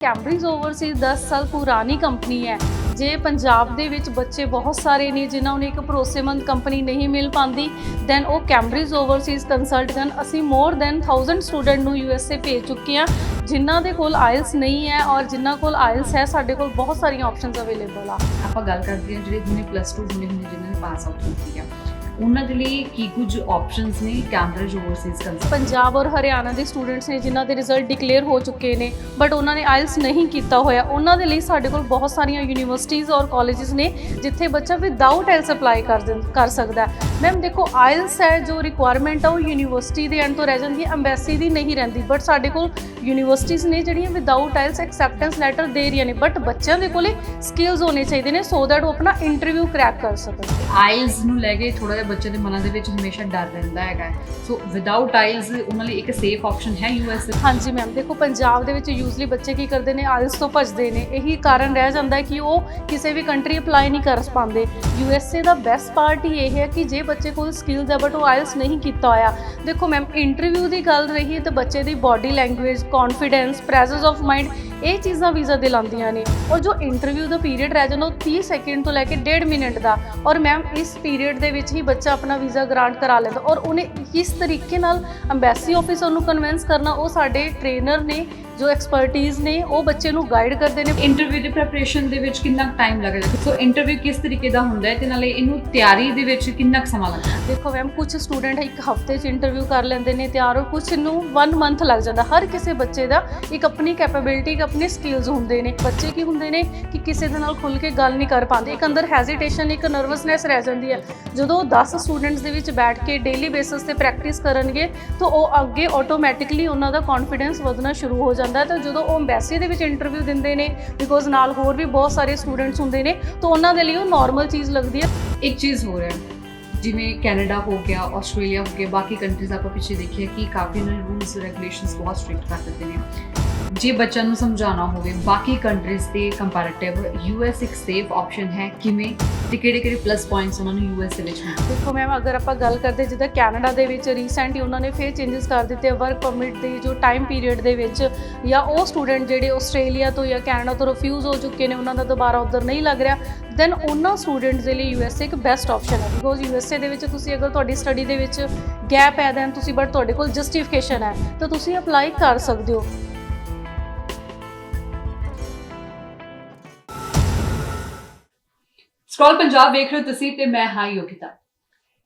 Cambridge overseas 10 ਸਾਲ ਪੁਰਾਣੀ company ਹੈ। ਜੇ ਪੰਜਾਬ ਦੇ ਵਿੱਚ ਬੱਚੇ ਬਹੁਤ ਸਾਰੇ ਨੇ ਜਿਨ੍ਹਾਂ ਨੂੰ ਇੱਕ ਭਰੋਸੇਮੰਦ ਕੰਪਨੀ ਨਹੀਂ ਮਿਲ ਪਾਉਂਦੀ ਦੈਨ ਉਹ ਕੈਂਬਰਿਜ ਓਵਰਸੀਜ਼ ਕੰਸਲਟ ਕਰਨ। ਅਸੀਂ ਮੋਰ ਦੈਨ 1000 ਸਟੂਡੈਂਟ ਨੂੰ ਯੂਐਸਏ ਭੇਜ ਚੁੱਕੇ ਹਾਂ, ਜਿਨ੍ਹਾਂ ਦੇ ਕੋਲ ਆਇਲਸ ਨਹੀਂ ਹੈ ਔਰ ਜਿਨ੍ਹਾਂ ਕੋਲ ਆਇਲਸ ਹੈ, ਸਾਡੇ ਕੋਲ ਬਹੁਤ ਸਾਰੀਆਂ ਆਪਸ਼ਨਸ ਅਵੇਲੇਬਲ ਆ। ਆਪਾਂ ਗੱਲ ਕਰਦੇ ਹਾਂ ਜਿਹੜੇ ਹੁਣੇ ਪਲੱਸ 2 ਹੁਣੇ ਹੁਣੇ ਪਾਸ ਆਊਟ ਕੀਤੀ ਆ। ਉਹਨਾਂ ਦੇ ਲਈ ਕੀ ਕੁਝ ਆਪਸ਼ਨਸ ਨੇ? ਕੈਂਬਰਿਜ ਓਵਰਸੀਜ਼ ਕੰਸਲਟ ਪੰਜਾਬ ਔਰ ਹਰਿਆਣਾ ਦੇ ਸਟੂਡੈਂਟਸ ਨੇ ਜਿਨ੍ਹਾਂ ਦੇ ਰਿਜ਼ਲਟ ਡਿਕਲੇਅਰ ਹੋ ਚੁੱਕੇ ਨੇ ਬਟ ਉਹਨਾਂ ਨੇ ਆਇਲਸ ਨਹੀਂ ਕੀਤਾ ਹੋਇਆ। ਉਹਨਾਂ ਦੇ ਲਈ ਸਾਡੇ ਕੋਲ ਬਹੁਤ ਸਾਰੀਆਂ ਯੂਨੀਵਰਸਿਟੀਜ਼ ਔਰ ਕਾਲਜਸ ਨੇ ਜਿੱਥੇ ਬੱਚਾ ਵਿਦਆਊਟ ਆਇਲਸ ਅਪਲਾਈ ਕਰ ਕਰ ਸਕਦਾ ਹੈ। ਮੈਮ ਦੇਖੋ ਆਇਲਸ ਹੈ ਜੋ ਰਿਕੁਆਇਰਮੈਂਟ ਆ ਉਹ ਯੂਨੀਵਰਸਿਟੀ ਦੇ ਐਂਡ ਤੋਂ ਰਹਿ ਜਾਂਦੀ ਹੈ। ਐਮਬੈਸੀ ਦੀ ਨਹੀਂ ਰਹਿੰਦੀ ਬਟ ਸਾਡੇ ਕੋਲ ਯੂਨੀਵਰਸਿਟੀਜ਼ ਨੇ ਜਿਹੜੀਆਂ ਵਿਦਆਊਟ ਆਇਲਸ ਐਕਸੈਪਟੈਂਸ ਲੈਟਰ ਦੇ ਰਹੀਆਂ ਨੇ। ਬਟ ਬੱਚਿਆਂ ਦੇ ਕੋਲੇ ਸਕਿੱਲਸ ਹੋਣੇ ਚਾਹੀਦੇ ਨੇ ਸੋ ਦੈਟ ਉਹ ਆਪਣਾ ਇੰਟਰਵਿਊ ਕਰੈਕ ਕਰ ਸਕਣ। ਆਇਲਸ ਨੂੰ ਲੈ ਕੇ ਥੋੜਾ ਜਿਹਾ ਬੱਚੇ ਦੇ ਮਨਾਂ ਦੇ ਵਿੱਚ ਹਮੇਸ਼ਾ ਡਰ ਰਹਿੰਦਾ ਹੈਗਾ ਸੋ ਵਿਦਆਊਟ ਆਇਲਸ ਉਹਨਾਂ ਲਈ ਇੱਕ ਸੇਫ ਆਪਸ਼ਨ ਹੈ ਯੂਐਸ ਹਾਂਜੀ ਮੈਮ ਦੇਖੋ ਪੰਜਾਬ ਦੇ ਵਿੱਚ ਯੂਜ਼ਲੀ ਬੱਚੇ ਕੀ ਕਰਦੇ ਨੇ ਆਇਲਸ ਤੋਂ ਭੱਜਦੇ ਨੇ। ਇਹੀ ਕਾਰਨ ਰਹਿ ਜਾਂਦਾ ਹੈ ਕਿ ਉਹ ਕਿਸੇ ਵੀ ਕੰਟਰੀ ਅਪਲਾਈ ਨਹੀਂ ਕਰ ਪਾਉਂਦੇ। ਯੂਐਸਏ ਦਾ ਬੈਸਟ ਪਾਰਟ ਹੀ ਇਹ ਹੈ ਕਿ ਜੇ ਬੱਚੇ ਕੋਲ ਸਕਿੱਲਸ ਹੈ ਬਟ ਉਹ ਆਇਲਸ ਨਹੀਂ ਕੀਤਾ ਹੋਇਆ। ਦੇਖੋ ਮੈਮ ਇੰਟਰਵਿਊ ਦੀ ਗੱਲ ਰਹੀ ਹੈ ਤਾਂ ਬੱਚੇ ਦੀ body language confidence presence of mind ਇਹ ਚੀਜ਼ਾਂ ਵੀਜ਼ਾ ਦਿਲਾਉਂਦੀਆਂ ਨੇ। ਔਰ ਜੋ ਇੰਟਰਵਿਊ ਦਾ ਪੀਰੀਅਡ ਰਹਿ ਜਾਂਦਾ ਉਹ 30 ਸੈਕਿੰਡ ਤੋਂ ਲੈ ਕੇ 1.5 ਮਿੰਟ ਦਾ। ਔਰ ਮੈਮ ਇਸ ਪੀਰੀਅਡ ਦੇ ਵਿੱਚ ਹੀ ਬੱਚਾ ਆਪਣਾ ਵੀਜ਼ਾ ਗ੍ਰਾਂਟ ਕਰਾ ਲੈਂਦਾ। ਔਰ ਉਹਨੇ ਕਿਸ ਤਰੀਕੇ ਨਾਲ ਅੰਬੈਸੀ ਆਫਿਸਰ ਨੂੰ ਕਨਵਿੰਸ ਕਰਨਾ, ਉਹ ਸਾਡੇ ਟ੍ਰੇਨਰ ਨੇ ਜੋ ਐਕਸਪਰਟਿਜ਼ ਨੇ ਉਹ ਬੱਚੇ ਨੂੰ ਗਾਈਡ ਕਰਦੇ ਨੇ। ਇੰਟਰਵਿਊ ਦੀ ਪ੍ਰੈਪਰੇਸ਼ਨ ਦੇ ਵਿੱਚ ਕਿੰਨਾ ਟਾਈਮ ਲੱਗਦਾ ਸੋ ਇੰਟਰਵਿਊ ਕਿਸ ਤਰੀਕੇ ਦਾ ਹੁੰਦਾ ਹੈ ਤੇ ਨਾਲੇ ਇਹਨੂੰ ਤਿਆਰੀ ਦੇ ਵਿੱਚ ਕਿੰਨਾ ਸਮਾਂ ਲੱਗਦਾ ਹੈ? ਦੇਖੋ ਮੈਮ ਕੁਝ ਸਟੂਡੈਂਟ ਇੱਕ ਹਫ਼ਤੇ 'ਚ ਇੰਟਰਵਿਊ ਕਰ ਲੈਂਦੇ ਨੇ ਤਿਆਰ ਔਰ ਕੁਝ ਨੂੰ 1 ਮੰਥ ਲੱਗ ਜਾਂਦਾ। ਹਰ ਕਿਸੇ ਬੱਚੇ ਦਾ ਇੱਕ ਆਪਣੀ ਕੈਪੇਬਿਲਿਟੀ ਇੱਕ ਆਪਣੇ ਸਕਿੱਲਸ ਹੁੰਦੇ ਨੇ। ਬੱਚੇ ਕੀ ਹੁੰਦੇ ਨੇ ਕਿ ਕਿਸੇ ਦੇ ਨਾਲ ਖੁੱਲ ਕੇ ਗੱਲ ਨਹੀਂ ਕਰ ਪਾਉਂਦੇ। ਇੱਕ ਅੰਦਰ ਹੈਜ਼ਿਟੇਸ਼ਨ ਇੱਕ ਨਰਵਸਨੈਸ ਰਹਿ ਜਾਂਦੀ ਹੈ। ਜਦੋਂ ਉਹ 10 ਸਟੂਡੈਂਟਸ ਦੇ ਵਿੱਚ ਬੈਠ ਕੇ ਡੇਲੀ ਬੇਸਿਸ ਤੇ ਪ੍ਰੈਕਟਿਸ ਕਰਨਗੇ ਤਾਂ ਉਹ ਅੱਗੇ ਆਟੋਮੈਟਿਕਲੀ ਉਹਨਾਂ ਦਾ ਕੌਨਫੀਡੈਂਸ ਵਧਣਾ ਸ਼ੁਰੂ ਹੋ ਜਾਂਦਾ ਹੈ। ਤਾਂ ਜਦੋਂ ਉਹ ਐਮਬੈਸੀ ਦੇ ਵਿੱਚ ਇੰਟਰਵਿਊ ਦਿੰਦੇ ਨੇ ਬਿਕੋਜ਼ ਨਾਲ ਹੋਰ ਵੀ ਬਹੁਤ ਸਾਰੇ ਸਟੂਡੈਂਟਸ ਹੁੰਦੇ ਨੇ, ਤਾਂ ਉਹਨਾਂ ਦੇ ਲਈ ਉਹ ਨਾਰਮਲ ਚੀਜ਼ ਲੱਗਦੀ ਹੈ। ਇੱਕ ਚੀਜ਼ ਹੋਰ ਹੈ, ਜਿਵੇਂ ਕੈਨੇਡਾ ਹੋ ਗਿਆ, ਆਸਟ੍ਰੇਲੀਆ ਹੋ ਗਿਆ, ਬਾਕੀ ਕੰਟਰੀਜ਼ ਆਪਾਂ ਪਿੱਛੇ ਦੇਖਿਆ, ਕਿ ਕਾਫੀ ਨੇ ਰੂਲਸ ਰੈਗੂਲੇਸ਼ਨਸ ਬਹੁਤ ਸਟ੍ਰਿਕਟ ਕਰ ਦਿੱਤੇ ਨੇ। ਜੇ ਬੱਚਿਆਂ ਨੂੰ ਸਮਝਾਉਣਾ ਹੋਵੇ, ਬਾਕੀ ਕੰਟਰੀਜ਼ ਦੇ ਕੰਪੈਰੀਟਿਵ ਯੂਐਸ ਇੱਕ ਸੇਫ ਆਪਸ਼ਨ ਹੈ ਕਿਵੇਂ ਤੇ ਕਿਹੜੇ ਕਿਹੜੇ ਪਲੱਸ ਪੁਆਇੰਟਸ ਉਹਨਾਂ ਨੂੰ ਯੂਐਸ ਦੇ ਵਿੱਚ ਹਨ ਦੇਖੋ ਮੈਮ ਅਗਰ ਆਪਾਂ ਗੱਲ ਕਰਦੇ ਜਿੱਦਾਂ ਕੈਨੇਡਾ ਦੇ ਵਿੱਚ ਰੀਸੈਂਟਲੀ ਉਹਨਾਂ ਨੇ ਫੇਰ ਚੇਂਜਸ ਕਰ ਦਿੱਤੇ ਵਰਕ ਪਰਮਿਟ ਦੇ ਜੋ ਟਾਈਮ ਪੀਰੀਅਡ ਦੇ ਵਿੱਚ, ਜਾਂ ਉਹ ਸਟੂਡੈਂਟ ਜਿਹੜੇ ਆਸਟ੍ਰੇਲੀਆ ਤੋਂ ਜਾਂ ਕੈਨੇਡਾ ਤੋਂ ਰਿਫਿਊਜ਼ ਹੋ ਚੁੱਕੇ ਨੇ, ਉਹਨਾਂ ਦਾ ਦੁਬਾਰਾ ਉਧਰ ਨਹੀਂ ਲੱਗ ਰਿਹਾ ਦੈਨ ਉਹਨਾਂ ਸਟੂਡੈਂਟਸ ਦੇ ਲਈ ਯੂਐਸਏ ਇੱਕ ਬੈਸਟ ਆਪਸ਼ਨ ਹੈ। ਬਿਕੋਜ਼ ਯੂਐਸਏ ਦੇ ਵਿੱਚ ਤੁਸੀਂ ਅਗਰ ਤੁਹਾਡੀ ਸਟੱਡੀ ਦੇ ਵਿੱਚ ਗੈਪ ਹੈ ਦੈਨ ਤੁਸੀਂ ਬਟ ਤੁਹਾਡੇ ਕੋਲ ਜਸਟੀਫਿਕੇਸ਼ਨ ਹੈ, ਤਾਂ ਤੁਸੀਂ ਅਪਲਾਈ ਕਰ ਸਕਦੇ ਹੋ। ਸਕਰੋਲ ਪੰਜਾਬ ਵੇਖ ਰਹੇ ਤੁਸੀਂ ਤੇ ਮੈਂ ਹਾਂ ਯੋਗਿਤਾ।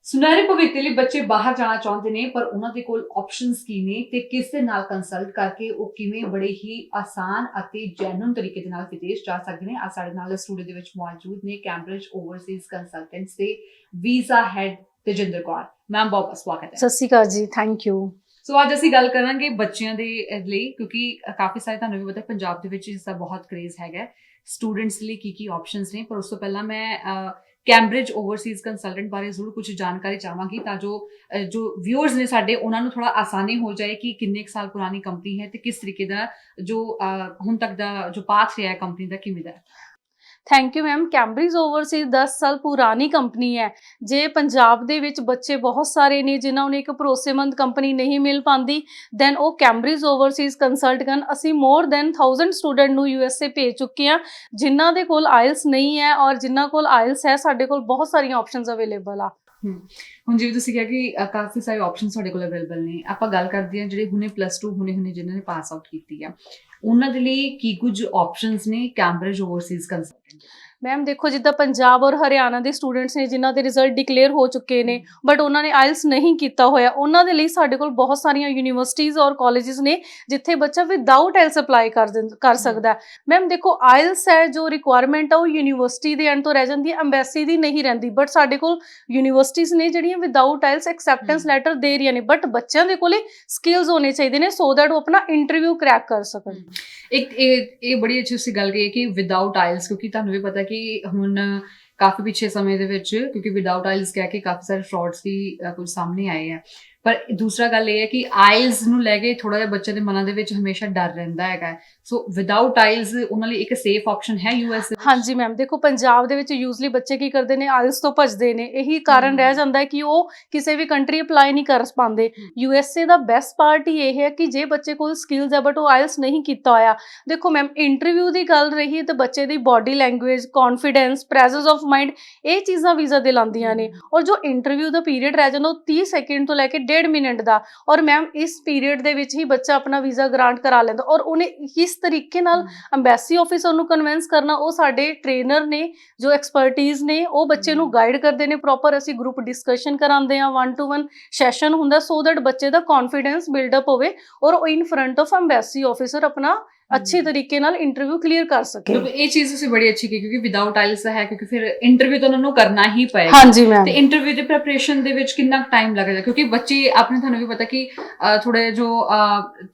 ਸੁਨਹਿਰੇ ਭਵਿੱਖ ਦੇ ਲਈ ਬੱਚੇ ਬਾਹਰ ਜਾਣਾ ਚਾਹੁੰਦੇ ਨੇ ਪਰ ਉਹਨਾਂ ਦੇ ਕੋਲ ਆਪਸ਼ਨਸ ਕੀ ਨੇ ਤੇ ਕਿਸ ਦੇ ਨਾਲ ਕੰਸਲਟ ਕਰਕੇ ਉਹ ਕਿਵੇਂ ਬੜੇ ਹੀ ਆਸਾਨ ਅਤੇ ਜੈਨੂਨ ਤਰੀਕੇ ਦੇ ਨਾਲ ਵਿਦੇਸ਼ ਜਾ ਸਕਦੇ ਨੇ। ਆ ਸਾਡੇ ਨਾਲ ਸਟੂਡੀਓ ਦੇ ਵਿੱਚ ਮੌਜੂਦ ਨੇ ਕੈਂਬਰਿਜ ਓਵਰਸੀਜ਼ ਕੰਸਲਟੈਂਟਸ ਦੇ visa head Tejinder Kaur. Ma'am ਬਹੁਤ ਬਹੁਤ ਸਵਾਗਤ ਹੈ। ਸਤਿ ਸ਼੍ਰੀ ਅਕਾਲ ਜੀ ਥੈਂਕ ਯੂ ਸੋ ਅੱਜ ਅਸੀਂ ਗੱਲ ਕਰਾਂਗੇ ਬੱਚਿਆਂ ਦੇ ਲਈ ਕਿਉਂਕਿ ਕਾਫੀ ਸਾਰੇ ਤੁਹਾਨੂੰ ਵੀ ਪਤਾ ਪੰਜਾਬ ਦੇ ਵਿੱਚ ਇਸ ਦਾ ਬਹੁਤ ਕ੍ਰੇਜ਼ ਹੈਗਾ ਸਟੂਡੈਂਟਸ ਲਈ ਕੀ ਕੀ ਆਪਸ਼ਨਸ ਨੇ, ਪਰ ਉਸ ਤੋਂ ਪਹਿਲਾਂ ਮੈਂ ਕੈਂਬਰਿਜ ਓਵਰਸੀਜ਼ ਕੰਸਲਟੈਂਟ ਬਾਰੇ ਜ਼ਰੂਰ ਕੁਝ ਜਾਣਕਾਰੀ ਚਾਹਾਂਗੀ ਤਾਂ ਜੋ ਜੋ ਵਿਊਅਰਸ ਨੇ ਸਾਡੇ, ਉਹਨਾਂ ਨੂੰ ਥੋੜਾ ਆਸਾਨੀ ਹੋ ਜਾਏ ਕਿ ਕਿੰਨੇ ਕੁ ਸਾਲ ਪੁਰਾਣੀ ਕੰਪਨੀ ਹੈ ਤੇ ਕਿਸ ਤਰੀਕੇ ਦਾ ਜੋ ਹੁਣ ਤੱਕ ਦਾ ਜੋ ਪਾਥ ਰਿਹਾ ਹੈ ਕੰਪਨੀ ਦਾ ਕਿਵੇਂ ਦਾ thank you ma'am Cambridge overseas 10 ਸਾਲ ਪੁਰਾਣੀ ਕੰਪਨੀ ਹੈ। ਜੇ ਪੰਜਾਬ ਦੇ ਵਿੱਚ ਬੱਚੇ ਬਹੁਤ ਸਾਰੇ ਨੇ ਜਿਨ੍ਹਾਂ ਨੂੰ ਇੱਕ ਭਰੋਸੇਮੰਦ ਕੰਪਨੀ ਨਹੀਂ ਮਿਲ ਪਾਉਂਦੀ ਦੈਨ ਉਹ ਕੈਂਬਰਿਜ ਓਵਰਸੀਜ਼ ਕੰਸਲਟ ਕਰਨ। ਅਸੀਂ ਮੋਰ ਦੈਨ 1000 ਸਟੂਡੈਂਟ ਨੂੰ ਯੂਐਸਏ ਭੇਜ ਚੁੱਕੇ ਹਾਂ, ਜਿਨ੍ਹਾਂ ਦੇ ਕੋਲ ਆਇਲਸ ਨਹੀਂ ਹੈ ਔਰ ਜਿਨ੍ਹਾਂ ਕੋਲ ਆਇਲਸ ਹੈ, ਸਾਡੇ ਕੋਲ ਬਹੁਤ ਸਾਰੀਆਂ ਆਪਸ਼ਨਸ ਅਵੇਲੇਬਲ ਆ। ਹੁਣ ਜਿਵੇਂ ਤੁਸੀਂ ਕਿਹਾ ਕਿ ਕਾਫੀ ਸਾਰੇ ਆਪਸ਼ਨ ਸਾਡੇ ਕੋਲ ਅਵੇਲੇਬਲ ਨੇ। ਆਪਾਂ ਗੱਲ ਕਰਦੇ ਹਾਂ ਜਿਹੜੇ ਹੁਣੇ ਪਲੱਸ 2 ਹੁਣੇ ਹੁਣੇ ਜਿਨ੍ਹਾਂ ਨੇ ਪਾਸ ਆਊਟ ਕੀਤੀ ਆ। ਉਹਨਾਂ ਦੇ ਲਈ ਕੀ ਕੁਝ ਆਪਸ਼ਨਸ ਨੇ? ਕੈਂਬਰਿਜ ਓਵਰਸੀਜ਼ ਕੰਸਲਟੈਂਟ ਮੈਮ ਦੇਖੋ ਜਿੱਦਾਂ ਪੰਜਾਬ ਔਰ ਹਰਿਆਣਾ ਦੇ ਸਟੂਡੈਂਟਸ ਨੇ ਜਿਨ੍ਹਾਂ ਦੇ ਰਿਜ਼ਲਟ ਡਿਕਲੇਅਰ ਹੋ ਚੁੱਕੇ ਨੇ ਬਟ ਉਹਨਾਂ ਨੇ ਆਇਲਸ ਨਹੀਂ ਕੀਤਾ ਹੋਇਆ ਉਹਨਾਂ ਦੇ ਲਈ ਸਾਡੇ ਕੋਲ ਬਹੁਤ ਸਾਰੀਆਂ ਯੂਨੀਵਰਸਿਟੀਜ਼ ਔਰ ਕਾਲਜਸ ਨੇ ਜਿੱਥੇ ਬੱਚਾ ਵਿਦਆਊਟ ਆਇਲਸ ਅਪਲਾਈ ਕਰ ਕਰ ਸਕਦਾ। ਮੈਮ ਦੇਖੋ ਆਇਲਸ ਹੈ ਜੋ ਰਿਕੁਆਇਰਮੈਂਟ ਆ ਉਹ ਯੂਨੀਵਰਸਿਟੀ ਦੇ ਐਂਡ ਤੋਂ ਰਹਿ ਜਾਂਦੀ ਹੈ ਐਮਬੈਸੀ ਦੀ ਨਹੀਂ ਰਹਿੰਦੀ ਬਟ ਸਾਡੇ ਕੋਲ ਯੂਨੀਵਰਸਿਟੀਜ਼ ਨੇ ਜਿਹੜੀਆਂ ਵਿਦਆਊਟ ਆਇਲਸ ਐਕਸੈਪਟੈਂਸ। ਲੈਟਰ ਦੇ ਰਹੀਆਂ ਨੇ ਬਟ ਬੱਚਿਆਂ ਦੇ ਕੋਲੇ ਸਕਿੱਲਸ ਹੋਣੇ ਚਾਹੀਦੇ ਨੇ ਸੋ ਦੈਟ ਉਹ ਆਪਣਾ ਇੰਟਰਵਿਊ ਕਰੈਕ ਕਰ ਸਕਣ। ਇੱਕ ਇਹ ਇਹ ਬੜੀ ਅੱਛੀ ਤੁਸੀਂ ਗੱਲ ਕਹੀ ਕਿ ਵਿਦਆਊਟ ਆਇਲਸ ਕਿਉਂਕਿ ਤੁਹਾਨੂੰ ਵੀ ਪਤਾ ਕਿ ਹੁਣ ਕਾਫੀ ਪਿੱਛੇ ਸਮੇਂ ਦੇ ਵਿੱਚ, ਕਿਉਂਕਿ ਵਿਦਆਊਟ ਆਇਲਸ ਕਹਿ ਕੇ ਕਾਫੀ ਸਾਰੇ ਫਰਾਡਸ ਵੀ ਕੁਝ ਸਾਹਮਣੇ ਆਏ ਆ। ਪਰ ਦੂਸਰਾ ਗੱਲ ਇਹ ਹੈ ਕਿ ਆਇਲਸ ਨੂੰ ਲੈ ਕੇ ਥੋੜਾ ਜਿਹਾ ਬੱਚੇ ਦੇ ਮਨਾਂ ਦੇ ਵਿੱਚ ਹਮੇਸ਼ਾ ਡਰ ਰਹਿੰਦਾ ਹੈਗਾ ਸੋ ਵਿਦਆਊਟ ਆਇਲਸ ਉਹਨਾਂ ਲਈ ਇੱਕ ਸੇਫ ਆਪਸ਼ਨ ਹੈ ਯੂਐਸ ਹਾਂਜੀ ਮੈਮ ਦੇਖੋ ਪੰਜਾਬ ਦੇ ਵਿੱਚ ਯੂਜ਼ਲੀ ਬੱਚੇ ਕੀ ਕਰਦੇ ਨੇ ਆਇਲਸ ਤੋਂ ਭੱਜਦੇ ਨੇ। ਇਹੀ ਕਾਰਨ। ਰਹਿ ਜਾਂਦਾ ਹੈ ਕਿ ਉਹ ਕਿਸੇ ਵੀ ਕੰਟਰੀ ਅਪਲਾਈ ਨਹੀਂ ਕਰ ਪਾਉਂਦੇ। ਯੂਐਸਏ ਦਾ ਬੈਸਟ ਪਾਰਟ ਹੀ ਇਹ ਹੈ ਕਿ ਜੇ ਬੱਚੇ ਕੋਲ ਸਕਿੱਲਸ ਹੈ ਬਟ ਉਹ ਆਇਲਸ ਨਹੀਂ ਕੀਤਾ ਹੋਇਆ। ਦੇਖੋ ਮੈਮ ਇੰਟਰਵਿਊ ਦੀ ਗੱਲ ਰਹੀ ਤਾਂ ਬੱਚੇ ਦੀ body language confidence presence of mind ਇਹ ਚੀਜ਼ਾਂ ਵੀਜ਼ਾ ਦੇ ਲਾਉਂਦੀਆਂ ਨੇ। ਔਰ ਜੋ ਇੰਟਰਵਿਊ ਦਾ ਪੀਰੀਅਡ ਰਹਿ ਜਾਂਦਾ ਉਹ 30 ਸੈਕਿੰਡ ਤੋਂ ਲੈ ਕੇ 1.5 ਮਿੰਟ ਦਾ। ਔਰ ਮੈਮ ਇਸ ਪੀਰੀਅਡ ਦੇ ਵਿੱਚ ਹੀ ਬੱਚਾ ਆਪਣਾ ਵੀਜ਼ਾ ਗ੍ਰਾਂਟ ਕਰਾ ਲੈਂਦਾ। ਔਰ ਉਹਨੇ ਕਿਸ ਤਰੀਕੇ ਨਾਲ ਅੰਬੈਸੀ ਆਫਿਸਰ ਨੂੰ ਕਨਵਿੰਸ ਕਰਨਾ ਉਹ ਸਾਡੇ ਟ੍ਰੇਨਰ ਨੇ ਜੋ ਐਕਸਪਰਟਿਜ਼ ਨੇ ਉਹ ਬੱਚੇ ਨੂੰ। ਗਾਈਡ ਕਰਦੇ ਨੇ ਪ੍ਰੋਪਰ ਅਸੀਂ ਗਰੁੱਪ ਡਿਸਕਸ਼ਨ ਕਰਾਉਂਦੇ ਆ 1 ਟੂ 1 ਸੈਸ਼ਨ ਹੁੰਦਾ ਸੋ ਦੈਟ ਬੱਚੇ ਦਾ ਕੌਨਫੀਡੈਂਸ ਬਿਲਡ ਅਪ ਹੋਵੇ। ਔਰ ਉਹ in front of embassy officer ਆਪਣਾ ਅੱਛੇ ਤਰੀਕੇ ਨਾਲ ਇੰਟਰਵਿਊ ਕਲੀਅਰ ਕਰ ਸਕੇ। ਮਤਲਬ ਇਹ ਚੀਜ਼ ਤੁਸੀਂ ਬੜੀ ਅੱਛੀ ਕੀ ਕਿਉਂਕਿ ਵਿਦਆਊਟ ਆਇਲਸ ਹੈ ਕਿਉਂਕਿ ਫਿਰ ਇੰਟਰਵਿਊ ਤਾਂ ਉਹਨਾਂ ਨੂੰ ਕਰਨਾ ਹੀ ਪਏਗਾ। ਹਾਂਜੀ ਮੈਮ ਤੇ ਇੰਟਰਵਿਊ ਦੀ ਪ੍ਰੈਪਰੇਸ਼ਨ ਦੇ ਵਿੱਚ ਕਿੰਨਾ ਟਾਈਮ ਲੱਗਦਾ ਕਿਉਂਕਿ ਬੱਚੇ ਆਪਣੇ ਤੁਹਾਨੂੰ ਵੀ ਪਤਾ ਕਿ ਥੋੜੇ ਜੋ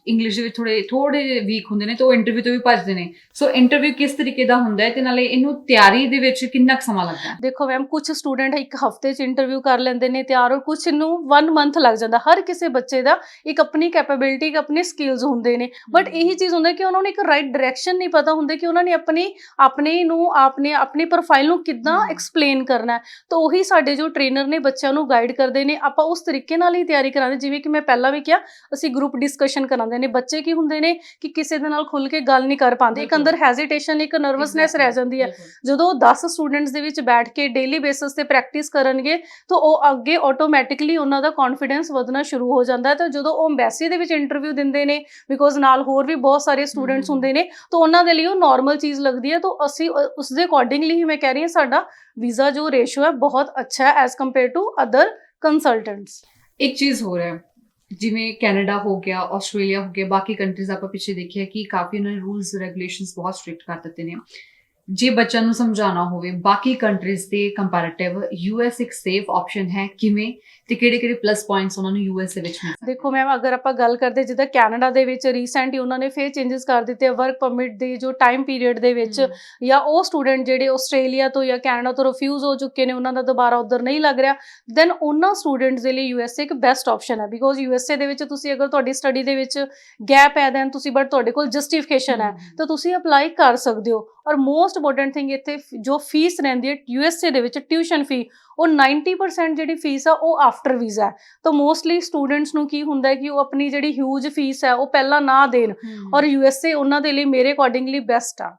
ਇੰਗਲਿਸ਼ ਦੇ ਵਿੱਚ ਥੋੜੇ ਥੋੜੇ ਵੀਕ ਹੁੰਦੇ ਨੇ ਤੇ ਉਹ ਇੰਟਰਵਿਊ ਤੋਂ ਵੀ ਭੱਜਦੇ ਨੇ। ਸੋ ਇੰਟਰਵਿਊ ਕਿਸ ਤਰੀਕੇ ਦਾ ਹੁੰਦਾ ਹੈ ਤੇ ਨਾਲੇ ਇਹਨੂੰ ਤਿਆਰੀ ਦੇ ਵਿੱਚ ਕਿੰਨਾ ਕੁ ਸਮਾਂ ਲੱਗਦਾ ਦੇਖੋ ਮੈਮ ਕੁਝ ਸਟੂਡੈਂਟ ਇੱਕ ਹਫ਼ਤੇ 'ਚ ਇੰਟਰਵਿਊ ਕਰ ਲੈਂਦੇ ਨੇ ਤਿਆਰ ਔਰ ਕੁਝ ਨੂੰ 1 ਮੰਥ ਲੱਗ ਜਾਂਦਾ। ਹਰ ਕਿਸੇ ਬੱਚੇ ਦਾ ਇੱਕ ਆਪਣੀ ਕੈਪੇਬਿਲਿਟੀ ਇੱਕ ਆਪਣੇ ਸਕਿੱਲਸ ਹੁੰਦੇ ਨੇ। ਬਟ ਇਹੀ ਚੀਜ਼ ਹੁੰਦਾ ਕਿ ਉਹਨਾਂ ਨੂੰ ਇੱਕ ਰਾਈਟ ਡਾਇਰੈਕਸ਼ਨ ਨਹੀਂ ਪਤਾ ਹੁੰਦਾ ਕਿ ਉਹਨਾਂ ਨੇ ਆਪਣੀ ਆਪਣੇ ਨੂੰ ਆਪਣੇ ਆਪਣੀ ਪ੍ਰੋਫਾਈਲ ਨੂੰ ਕਿੱਦਾਂ। ਐਕਸਪਲੇਨ ਕਰਨਾ ਹੈ। ਤਾਂ ਉਹੀ ਸਾਡੇ ਜੋ ਟ੍ਰੇਨਰ ਨੇ ਬੱਚਿਆਂ ਨੂੰ ਗਾਈਡ ਕਰਦੇ ਨੇ ਆਪਾਂ ਉਸ ਤਰੀਕੇ ਨਾਲ ਹੀ ਤਿਆਰੀ ਕਰਾਉਂਦੇ ਜਿਵੇਂ ਕਿ ਮੈਂ ਪਹਿਲਾਂ ਵੀ ਕਿਹਾ ਅਸੀਂ ਗਰੁੱਪ ਡਿਸਕਸ਼ਨ ਕਰਾਉਂਦੇ ਨੇ। ਬੱਚੇ ਕੀ ਹੁੰਦੇ ਨੇ ਕਿ ਕਿਸੇ ਦੇ ਨਾਲ ਖੁੱਲ ਕੇ ਗੱਲ ਨਹੀਂ ਕਰ ਪਾਉਂਦੇ। ਇੱਕ। ਅੰਦਰ ਹੈਜ਼ਿਟੇਸ਼ਨ ਇੱਕ ਨਰਵਸਨੈਸ ਰਹਿ ਜਾਂਦੀ ਹੈ। ਜਦੋਂ ਉਹ 10 ਸਟੂਡੈਂਟਸ ਦੇ ਵਿੱਚ ਬੈਠ ਕੇ ਡੇਲੀ ਬੇਸਿਸ ਤੇ ਪ੍ਰੈਕਟਿਸ ਕਰਨਗੇ ਤਾਂ ਉਹ ਅੱਗੇ ਆਟੋਮੈਟਿਕਲੀ ਉਹਨਾਂ ਦਾ ਕੌਨਫੀਡੈਂਸ ਵਧਣਾ ਸ਼ੁਰੂ ਹੋ ਜਾਂਦਾ ਹੈ। ਤਾਂ ਜਦੋਂ ਉਹ ਐਮਬੈਸੀ ਦੇ ਵਿੱਚ ਇੰਟਰਵਿਊ ਦਿੰਦੇ ਨੇ ਬਿਕੋਜ਼ ਨਾਲ ਹੋਰ ਵੀ ਬਹੁਤ ਸਾਰੇ ਸਟੂਡੈਂਟਸ ਹਮ। ਹੁੰਦੇ ਨੇ, ਤਾਂ ਉਹਨਾਂ ਦੇ ਲਈ ਉਹ ਨਾਰਮਲ ਚੀਜ਼ ਲੱਗਦੀ ਹੈ ਤਾਂ ਅਸੀਂ, ਅ- ਉਸ ਦੇ ਅਕੋਰਡਿੰਗਲੀ ਹੀ ਮੈਂ ਕਹਿ ਰਹੀ ਹਾਂ, ਸਾਡਾ ਵੀਜ਼ਾ ਜੋ ਰੇਸ਼ੋ ਹੈ ਬਹੁਤ ਅੱਛਾ ਹੈ as compare to other consultants ਇੱਕ ਚੀਜ਼ ਹੋ ਰਿਹਾ ਹੈ, ਜਿਵੇਂ ਕੈਨੇਡਾ ਹੋ ਗਿਆ, ਆਸਟ੍ਰੇਲੀਆ ਹੋ ਗਿਆ, ਬਾਕੀ ਕੰਟਰੀਜ਼ ਆਪਾਂ ਪਿੱਛੇ ਦੇਖਿਆ ਕਿ ਕਾਫੀ ਉਹਨਾਂ ਨੇ ਰੂਲਸ ਰੈਗੂਲੇਸ਼ਨਸ ਬਹੁਤ ਸਟ੍ਰਿਕਟ ਕਰ ਦਿੱਤੇ ਨੇ ਜੇ ਬੱਚਿਆਂ ਨੂੰ ਸਮਝਾਉਣਾ ਹੋਵੇ ਬਾਕੀ ਕੰਟਰੀਜ਼ ਦੇ ਕੰਪੈਰੀਟਿਵ ਯੂਐਸ ਇੱਕ ਸੇਫ ਆਪਸ਼ਨ ਹੈ ਕਿਵੇਂ ਤੇ ਕਿਹੜੇ ਕਿਹੜੇ ਪਲੱਸ ਪੁਆਇੰਟਸ ਉਹਨਾਂ ਨੂੰ ਯੂਐਸ ਦੇ ਵਿੱਚ ਮਿਲ ਸਕਦੇ ਦੇਖੋ ਮੈਮ ਅਗਰ ਆਪਾਂ ਗੱਲ ਕਰਦੇ ਜਿੱਦਾਂ ਕੈਨੇਡਾ ਦੇ ਵਿੱਚ ਰੀਸੈਂਟਲੀ ਉਹਨਾਂ ਨੇ ਫੇਰ ਚੇਂਜਸ ਕਰ ਦਿੱਤੇ ਵਰਕ ਪਰਮਿਟ ਦੇ ਜੋ ਟਾਈਮ ਪੀਰੀਅਡ ਦੇ ਵਿੱਚ ਜਾਂ ਉਹ ਸਟੂਡੈਂਟ ਜਿਹੜੇ ਆਸਟ੍ਰੇਲੀਆ ਤੋਂ ਜਾਂ ਕੈਨੇਡਾ ਤੋਂ ਰਿਫਿਊਜ਼ ਹੋ ਚੁੱਕੇ ਨੇ ਉਹਨਾਂ ਦਾ ਦੁਬਾਰਾ ਉਧਰ ਨਹੀਂ ਲੱਗ ਰਿਹਾ ਦੈਨ ਉਹਨਾਂ ਸਟੂਡੈਂਟਸ ਦੇ ਲਈ ਯੂਐਸਏ ਇੱਕ ਬੈਸਟ ਆਪਸ਼ਨ ਹੈ ਬਿਕੋਜ਼ ਯੂਐਸਏ ਦੇ ਵਿੱਚ ਤੁਸੀਂ ਅਗਰ ਤੁਹਾਡੀ ਸਟੱਡੀ ਦੇ ਵਿੱਚ ਗੈਪ ਹੈ ਦੈਨ ਤੁਸੀਂ ਬਟ ਤੁਹਾਡੇ ਕੋਲ ਜਸਟੀਫਿਕੇਸ਼ਨ ਹੈ ਤਾਂ ਤੁਸੀਂ ਅਪਲਾਈ ਕਰ ਸਕਦੇ ਹੋ। ਔਰ ਮੋਸਟ ਇੰਪੋਰਟੈਂਟ ਥਿੰਗ ਇੱਥੇ ਜੋ ਫੀਸ ਰਹਿੰਦੀ ਹੈ ਯੂਐਸਏ ਦੇ ਵਿੱਚ ਟਿਊਸ਼ਨ ਫੀ ਉਹ 90% ਜਿਹੜੀ ਫੀਸ ਆ ਉਹ ਆਫਟਰ ਵੀਜ਼ਾ ਹੈ। ਤਾਂ ਮੋਸਟਲੀ ਸਟੂਡੈਂਟਸ ਨੂੰ ਕੀ ਹੁੰਦਾ ਹੈ ਕਿ ਉਹ ਆਪਣੀ ਜਿਹੜੀ ਹਿਊਜ ਫੀਸ ਹੈ ਉਹ ਪਹਿਲਾਂ ਨਾ ਦੇਣ ਔਰ ਯੂਐਸਏ ਉਹਨਾਂ ਦੇ ਲਈ ਮੇਰੇ ਅਕੋਰਡਿੰਗਲੀ ਬੈਸਟ ਆ।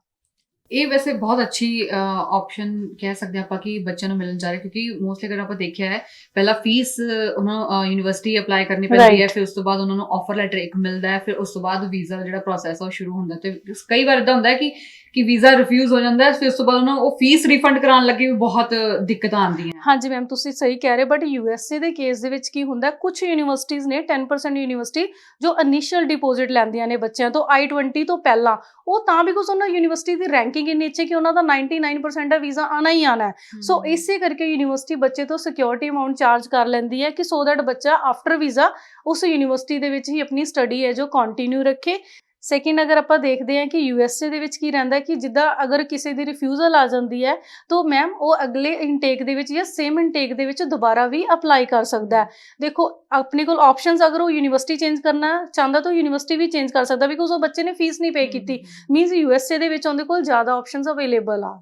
ਇਹ ਵੈਸੇ ਬਹੁਤ ਅੱਛੀ ਆਪਸ਼ਨ ਕਹਿ ਸਕਦੇ ਆਪਾਂ ਕਿ ਬੱਚਿਆਂ ਨੂੰ ਮਿਲਣ ਜਾ ਰਿਹਾ ਕਿਉਂਕਿ ਮੋਸਟਲੀ ਅਗਰ ਆਪਾਂ ਦੇਖਿਆ ਹੈ ਪਹਿਲਾਂ ਫੀਸ ਉਹਨਾਂ ਯੂਨੀਵਰਸਿਟੀ ਅਪਲਾਈ ਕਰਨੀ ਪੈਂਦੀ ਹੈ. ਫਿਰ ਉਸ ਤੋਂ ਬਾਅਦ ਉਹਨਾਂ ਨੂੰ ਆਫਰ ਲੈਟਰ ਇੱਕ ਮਿਲਦਾ ਹੈ ਫਿਰ ਉਸ ਤੋਂ ਬਾਅਦ ਵੀਜ਼ਾ ਜਿਹੜਾ ਪ੍ਰੋਸੈਸ ਆ ਉਹ ਸ਼ੁਰੂ ਹੁੰਦਾ ਤੇ ਕਈ ਵਾਰ ਇਦਾਂ ਹੁੰਦਾ ਹੈ ਕਿ ਕਿ ਵੀਜ਼ਾ ਰਿਫਿਊਜ਼ ਹੋ ਜਾਂਦਾ ਹੈ ਫਿਰ ਉਸ ਤੋਂ ਬਾਅਦ ਉਹਨਾਂ ਨੂੰ ਉਹ ਫੀਸ ਰਿਫੰਡ ਕਰਾਉਣ ਲੱਗੇ ਵੀ ਬਹੁਤ ਦਿੱਕਤਾਂ ਆਉਂਦੀਆਂ ਹਾਂਜੀ ਮੈਮ ਤੁਸੀਂ ਸਹੀ ਕਹਿ ਰਹੇ ਬਟ ਯੂਐਸਏ ਦੇ ਕੇਸ ਦੇ ਵਿੱਚ ਕੀ ਹੁੰਦਾ ਕੁਝ ਯੂਨੀਵਰਸਿਟੀਆਂ ਨੇ 10% ਯੂਨੀਵਰਸਿਟੀ ਜੋ ਇਨੀਸ਼ੀਅਲ ਡਿਪੋਜ਼ਿਟ ਲੈਂਦੀਆਂ ਨੇ ਬੱਚਿਆਂ ਤੋਂ I20 ਤੋਂ ਪਹਿਲਾਂ ਉਹ ਤਾਂ ਬਿਕੋਜ਼ ਉਹਨਾਂ ਯੂਨੀਵਰਸਿਟੀ ਦੀ ਰੈਂਕਿੰਗ ਇੰਨੀ ਅੱਛੀ ਕਿ ਉਹਨਾਂ ਦਾ 99% ਦਾ ਵੀਜ਼ਾ ਆਣਾ ਹੀ ਆਣਾ ਹੈ। ਸੋ ਇਸੇ ਕਰਕੇ ਯੂਨੀਵਰਸਿਟੀ ਬੱਚੇ ਤੋਂ ਸਿਕਿਉਰਿਟੀ ਅਮਾਉਂਟ ਚਾਰਜ ਕਰ ਲੈਂਦੀ ਹੈ ਕਿ ਸੋ ਦੈਟ ਬੱਚਾ ਆਫਟਰ ਵੀਜ਼ਾ ਉਸ ਯੂਨੀਵਰਸਿਟੀ ਦੇ ਵਿੱਚ ਹੀ ਆਪਣੀ ਸਟੱਡੀ ਹੈ ਜੋ ਕੰਟੀਨਿਊ ਰੱਖੇ। ਸੈਕਿੰਡ ਅਗਰ ਆਪਾਂ ਦੇਖਦੇ ਹਾਂ ਕਿ ਯੂਐਸਏ ਦੇ ਵਿੱਚ ਕੀ ਰਹਿੰਦਾ ਕਿ ਜਿੱਦਾਂ ਅਗਰ ਕਿਸੇ ਦੀ ਰਿਫਿਊਜ਼ਲ ਆ ਜਾਂਦੀ ਹੈ ਤਾਂ ਮੈਮ ਉਹ ਅਗਲੇ ਇਨਟੇਕ ਦੇ ਵਿੱਚ ਜਾਂ ਸੇਮ ਇਨਟੇਕ ਦੇ ਵਿੱਚ ਦੁਬਾਰਾ ਵੀ ਅਪਲਾਈ ਕਰ ਸਕਦਾ ਹੈ। ਦੇਖੋ ਆਪਣੇ ਕੋਲ ਆਪਸ਼ਨਸ ਅਗਰ ਉਹ ਯੂਨੀਵਰਸਿਟੀ ਚੇਂਜ ਕਰਨਾ ਚਾਹੁੰਦਾ ਤਾਂ ਯੂਨੀਵਰਸਿਟੀ ਵੀ ਚੇਂਜ ਕਰ ਸਕਦਾ ਬਿਕੋਜ਼ ਉਹ ਬੱਚੇ ਨੇ ਫੀਸ ਨਹੀਂ ਪੇ ਕੀਤੀ। ਮੀਨਸ ਯੂਐਸਏ ਦੇ ਵਿੱਚ ਉਹਦੇ ਕੋਲ ਜ਼ਿਆਦਾ ਆਪਸ਼ਨਸ ਅਵੇਲੇਬਲ ਆ।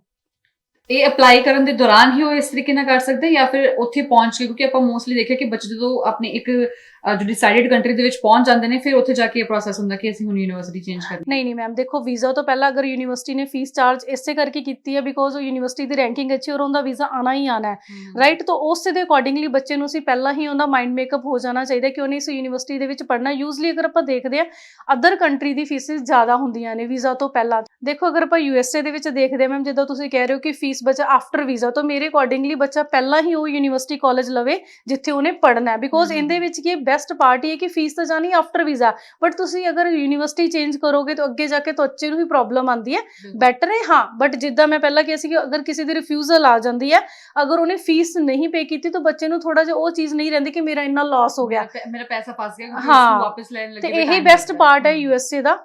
ਇਹ ਅਪਲਾਈ ਕਰਨ ਦੇ ਦੌਰਾਨ ਹੀ ਉਹ ਇਸ ਤਰੀਕੇ ਨਾਲ ਕਰ ਸਕਦੇ ਜਾਂ ਫਿਰ ਉੱਥੇ ਪਹੁੰਚ ਕੇ ਕਿਉਂਕਿ ਆਪਾਂ ਮੋਸਟਲੀ ਦੇਖਿਆ ਕਿ ਬੱਚੇ ਜਦੋਂ ਆਪਣੀ ਇੱਕ ਜੋ ਡਿਸਾਈਡਡ ਕੰਟਰੀ ਦੇ ਵਿੱਚ ਪਹੁੰਚ ਜਾਂਦੇ ਨੇ ਫਿਰ ਉੱਥੇ ਜਾ ਕੇ ਇਹ ਪ੍ਰੋਸੈਸ ਹੁੰਦਾ ਕਿ ਅਸੀਂ ਹੁਣ ਯੂਨੀਵਰਸਿਟੀ ਚੇਂਜ ਕਰਨੀ ਨਹੀਂ ਨਹੀਂ ਮੈਮ ਦੇਖੋ ਵੀਜ਼ਾ ਤੋਂ ਪਹਿਲਾਂ ਅਗਰ ਯੂਨੀਵਰਸਿਟੀ ਨੇ ਫੀਸ ਚਾਰਜ ਇਸੇ ਕਰਕੇ ਕੀਤੀ ਹੈ ਬਿਕੋਜ਼ ਉਹ ਯੂਨੀਵਰਸਿਟੀ ਦੀ ਰੈਂਕਿੰਗ ਅੱਛੀ ਔਰ ਉਹਦਾ ਵੀਜ਼ਾ ਆਣਾ ਹੀ ਆਣਾ ਹੈ ਰਾਈਟ ਤਾਂ ਉਸ ਦੇ ਅਕੋਰਡਿੰਗਲੀ ਬੱਚੇ ਨੂੰ ਅਸੀਂ ਪਹਿਲਾਂ ਹੀ ਉਹਦਾ ਮਾਈਂਡ ਮੇਕਅਪ ਹੋ ਜਾਣਾ ਚਾਹੀਦਾ ਕਿ ਉਹਨੇ ਇਸ ਯੂਨੀਵਰਸਿਟੀ ਦੇ ਵਿੱਚ ਪੜ੍ਹਨਾ। ਯੂਜ਼ਲੀ ਅਗਰ ਆਪਾਂ ਦੇਖਦੇ ਆ ਅਦਰ ਕੰਟਰੀ ਦੀ ਫੀਸਿਸ ਜ਼ਿਆਦਾ ਹੁੰਦੀਆਂ ਨੇ ਵੀਜ਼ਾ ਤੋਂ ਪਹਿਲਾਂ। ਦੇਖੋ ਅਗਰ ਆਪਾਂ ਯੂਐਸਏ ਦੇ ਵਿੱਚ ਦੇਖਦੇ ਮੈਮ ਜਿੱਦਾਂ ਤੁਸੀਂ ਕਹਿ ਰਹੇ ਹੋ ਕਿ ਫੀਸ ਬੱਚਾ ਆਫਟਰ ਵੀਜ਼ਾ ਤਾਂ ਮੇਰੇ ਅਕੋਰਡਿੰਗਲੀ ਬੱਚਾ ਪਹਿਲਾਂ ਹੀ ਉਹ ਯੂਨੀਵਰਸਿਟੀ ਕਾਲਜ ਲਵੇ ਜਿੱਥੇ ਉਹਨੇ ਪੜ੍ਹਨਾ ਹੈ। ਬਿਕੋਜ਼। ਇਹਦੇ ਵਿੱਚ ਕੀ ਬੈਸਟ ਪਾਰਟ ਇਹ ਹੈ ਕਿ ਫੀਸ ਤਾਂ ਜਾਣੀ ਆਫਟਰ ਵੀਜ਼ਾ ਬਟ ਤੁਸੀਂ ਅਗਰ ਯੂਨੀਵਰਸਿਟੀ ਚੇਂਜ ਕਰੋਗੇ ਤਾਂ ਅੱਗੇ ਜਾ ਕੇ ਬੱਚੇ ਨੂੰ ਹੀ ਪ੍ਰੋਬਲਮ ਆਉਂਦੀ ਹੈ ਬੈਟਰ ਹੈ ਹਾਂ ਬਟ ਜਿੱਦਾਂ ਮੈਂ ਪਹਿਲਾਂ ਕਿਹਾ ਸੀ ਕਿ ਅਗਰ ਕਿਸੇ ਦੀ ਰਿਫਿਊਜ਼ਲ ਆ ਜਾਂਦੀ ਹੈ ਅਗਰ ਉਹਨੇ ਫੀਸ ਨਹੀਂ ਪੇ ਕੀਤੀ ਤਾਂ ਬੱਚੇ ਨੂੰ ਥੋੜਾ ਜਿਹਾ ਉਹ ਚੀਜ਼ ਨਹੀਂ ਰਹਿੰਦੀ ਕਿ ਮੇਰਾ ਇੰਨਾ ਲਾਸ ਹੋ ਗਿਆ ਮੇਰਾ ਪੈਸਾ ਫਸ ਗਿਆ ਕਿਉਂਕਿ ਹਾਂ। ਵਾਪਸ ਲੈਣ ਲੱਗੇ ਤੇ ਵੀ ਇਹੀ ਬੈਸਟ। ਪਾਰਟ ਹੈ ਯੂਐਸਏ ਦਾ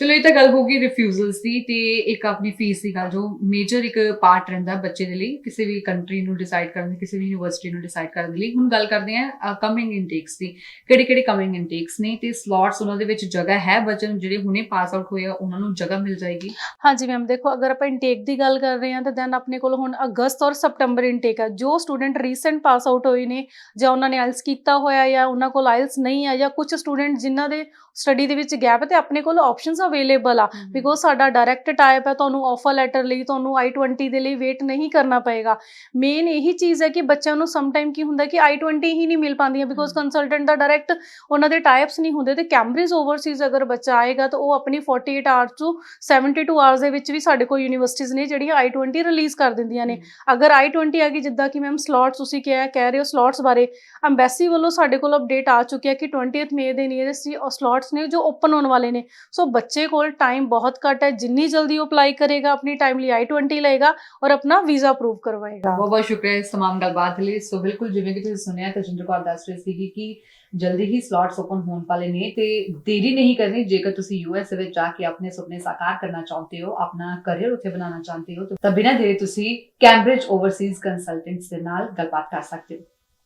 ਚਲੋ, ਇਹ ਤਾਂ ਗੱਲ ਹੋ ਗਈ ਰਿਫਿਊਜ਼ਲਸ ਦੀ ਤੇ ਇੱਕ ਆਪਣੀ ਫੀਸ ਦੀ ਗੱਲ, ਜੋ ਮੇਜਰ ਇੱਕ ਪਾਰਟ ਰਹਿੰਦਾ ਬੱਚੇ ਦੇ ਲਈ, ਕਿਸੇ ਵੀ ਕੰਟਰੀ ਨੂੰ ਡਿਸਾਈਡ ਕਰਨ ਦੀ ਕਿਸੇ ਵੀ ਯੂਨੀਵਰਸਿਟੀ ਨੂੰ ਡਿਸਾਈਡ ਕਰਨ ਲਈ। ਹੁਣ ਗੱਲ ਕਰਦੇ ਹਾਂ ਕਮਿੰਗ ਇਨਟੇਕਸ ਦੀ ਕਿਹੜੇ ਕਿਹੜੇ ਕਮਿੰਗ ਇਨਟੇਕਸ ਨੇ ਤੇ ਸਲੋਟਸ ਉਹਨਾਂ ਦੇ ਵਿੱਚ ਜਗ੍ਹਾ ਹੈ ਬੱਚੇ ਨੂੰ ਜਿਹੜੇ ਹੁਣੇ ਪਾਸ ਆਊਟ ਹੋਏ ਆ, ਉਹਨਾਂ ਨੂੰ ਜਗ੍ਹਾ ਮਿਲ ਜਾਏਗੀ? ਹਾਂਜੀ ਮੈਮ ਦੇਖੋ, ਅਗਰ ਆਪਾਂ ਇਨਟੇਕ ਦੀ ਗੱਲ ਕਰ ਰਹੇ ਹਾਂ, ਤਾਂ ਦੈਨ ਆਪਣੇ ਕੋਲ ਹੁਣ ਅਗਸਤ ਔਰ ਸਪਟੰਬਰ ਇਨਟੇਕ ਹੈ ਜੋ ਸਟੂਡੈਂਟ ਰੀਸੈਂਟ ਪਾਸ ਆਊਟ ਹੋਏ ਨੇ, ਜਾਂ ਉਹਨਾਂ ਨੇ ਆਇਲਸ ਕੀਤਾ ਹੋਇਆ, ਜਾਂ ਉਹਨਾਂ ਕੋਲ ਆਇਲਸ ਨਹੀਂ ਹੈ ਜਾਂ ਕੁਝ ਸਟੂਡੈਂਟ ਜਿਨ੍ਹਾਂ ਦੇ ਸਟੱਡੀ ਦੇ ਵਿੱਚ ਗੈਪ ਤੇ ਆਪਣੇ ਕੋਲ ਆਪਸ਼ਨਸ ਅਵੇਲੇਬਲ ਆ। ਬਿਕੋਜ਼ ਸਾਡਾ ਡਾਇਰੈਕਟ ਟਾਈਪ ਹੈ ਤੁਹਾਨੂੰ ਆਫਰ ਲੈਟਰ ਲਈ ਤੁਹਾਨੂੰ I20 ਦੇ ਲਈ ਵੇਟ ਨਹੀਂ ਕਰਨਾ ਪਏਗਾ। ਮੇਨ ਇਹੀ ਚੀਜ਼ ਹੈ ਕਿ ਬੱਚਿਆਂ ਨੂੰ ਸਮ ਟਾਈਮ ਕੀ ਹੁੰਦਾ ਕਿ I20 ਹੀ ਨਹੀਂ ਮਿਲ ਪਾਉਂਦੀਆਂ ਬਿਕੋਜ਼। ਕੰਸਲਟੈਂਟ ਦਾ ਡਾਇਰੈਕਟ ਉਹਨਾਂ ਦੇ ਟਾਈਪਸ ਨਹੀਂ ਹੁੰਦੇ ਤੇ ਕੈਂਬਰਿਜ ਓਵਰਸੀਜ਼ ਅਗਰ ਬੱਚਾ ਆਏਗਾ ਤਾਂ ਉਹ ਆਪਣੀ 48 ਆਵਰਸ ਤੋਂ 72 ਆਵਰਸ ਦੇ ਵਿੱਚ ਵੀ ਸਾਡੇ ਕੋਲ ਯੂਨੀਵਰਸਿਟੀਜ਼ ਨੇ ਜਿਹੜੀਆਂ I20 ਰਿਲੀਜ਼ ਕਰ ਦਿੰਦੀਆਂ ਨੇ। ਅਗਰ I20 ਆ ਗਈ ਜਿੱਦਾਂ ਕਿ ਮੈਮ ਸਲੋਟਸ ਤੁਸੀਂ ਕਿਹਾ ਕਹਿ ਰਹੇ ਹੋ ਸਲੋਟਸ ਬਾਰੇ ਐਮਬੈਸੀ ਵੱਲੋਂ ਸਾਡੇ ਕੋਲ ਅਪਡੇਟ ਆ ਚੁੱਕਿਆ ਕਿ 20th ਮਈ ਦੇ ਨੀਅਰੈਸਟ ਸਲੋਟਸ ਨੇ ਜੋ ਓਪਨ ਹੋਣ ਵਾਲੇ ਨੇ। ਸੋ ਬੱਚੇ ਕੋਲ ਟਾਈਮ ਬਹੁਤ ਘੱਟ ਹੈ ਜਿੰਨੀ ਜਲਦੀ ਉਹ ਅਪਲਾਈ ਕਰੇਗਾ ਆਪਣੀ ਟਾਈਮਲੀ I20 ਲਏਗਾ ਔਰ ਆਪਣਾ ਵੀਜ਼ਾ ਅਪਰੂਵ ਕਰਵਾਏਗਾ ਬਹੁਤ ਬਹੁਤ ਸ਼ੁਕਰੀਆ ਇਸ तमाम ਗੱਲਬਾਤ ਲਈ ਸੋ ਬਿਲਕੁਲ ਜਿਵੇਂ ਕਿ ਤੁਸੀਂ ਸੁਣਿਆ ਤਜਿੰਦਰ ਕੌਰ ਦੱਸ ਰਹੀ ਸੀ ਕਿ ਜਲਦੀ ਹੀ ਸਲੋਟਸ ਓਪਨ ਹੋਣ ਵਾਲੇ ਨੇ ਤੇ ਦੇਰੀ ਨਹੀਂ ਕਰਨੀ ਜੇਕਰ ਤੁਸੀਂ ਯੂਐਸ ਵਿੱਚ ਜਾ ਕੇ ਆਪਣੇ ਸੁਪਨੇ ਸਾਕਾਰ ਕਰਨਾ ਚਾਹੁੰਦੇ ਹੋ ਆਪਣਾ ਕੈਰੀਅਰ ਉੱਥੇ ਬਣਾਉਣਾ ਚਾਹੁੰਦੇ ਹੋ ਤਾਂ ਬਿਨਾਂ ਦੇਰੀ ਤੁਸੀਂ ਕੈਂਬਰਿਜ ਓਵਰਸੀਜ਼ ਕੰਸਲਟੈਂਟਸ ਦੇ ਨਾਲ ਗੱਲਬਾਤ ਕਰ ਸਕਦੇ ਹੋ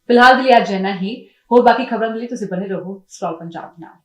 ਫਿਲਹਾਲ ਦੇ ਲਈ ਅੱਜ ਇੰਨਾ ਹੀ ਹੋਰ ਬਾਕੀ ਖਬਰਾਂ ਦੇ ਲਈ ਤੁਸੀਂ ਬਣੇ ਰਹੋ ਸਟਾਲ ਪੰਜਾਬ ਨਾਲ